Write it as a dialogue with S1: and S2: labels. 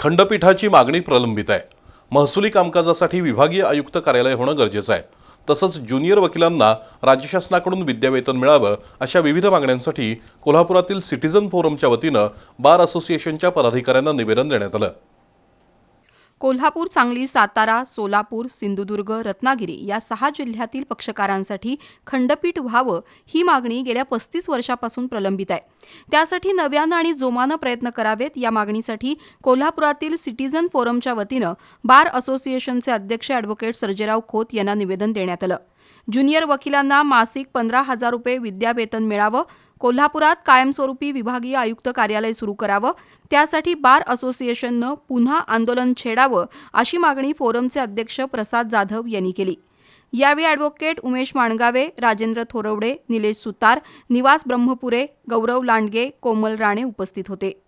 S1: खंडपीठाची मागणी प्रलंबित आहे. महसुली कामकाजासाठी विभागीय आयुक्त कार्यालय होणं गरजेचं आहे. तसंच ज्युनियर वकिलांना राज्य शासनाकडून विद्यावेतन मिळावं अशा विविध मागण्यांसाठी कोल्हापुरातील सिटिझन फोरमच्या वतीनं बार असोसिएशनच्या पदाधिकाऱ्यांना निवेदन देण्यात आलं.
S2: कोल्हापूर सांगली सातारा सोलापूर सिंधुदुर्ग रत्नागिरी या सहा जिल्ह्यातील पक्षकारांसाठी खंडपीठ व्हावं ही मागणी गेल्या पस्तीस वर्षापासून प्रलंबित आहे. त्यासाठी नव्यानं आणि जोमानं प्रयत्न करावेत या मागणीसाठी कोल्हापुरातील सिटीझन फोरमच्या वतीनं बार असोसिएशनचे अध्यक्ष अॅडव्होकेट सर्जेराव खोत यांना निवेदन देण्यात आलं. ज्युनियर वकिलांना मासिक पंधरा हजार रुपये विद्यावेतन मिळावं. कोल्हापुरात कायमस्वरूपी विभागीय आयुक्त कार्यालय सुरू करावं. त्यासाठी बार असोसिएशननं पुन्हा आंदोलन छेडावं अशी मागणी फोरमचे अध्यक्ष प्रसाद जाधव यांनी केली. यावेळी अॅडव्होकेट उमेश माणगावे राजेंद्र थोरवडे निलेश सुतार निवास ब्रह्मपुरे गौरव लांडगे कोमल राणे उपस्थित होते.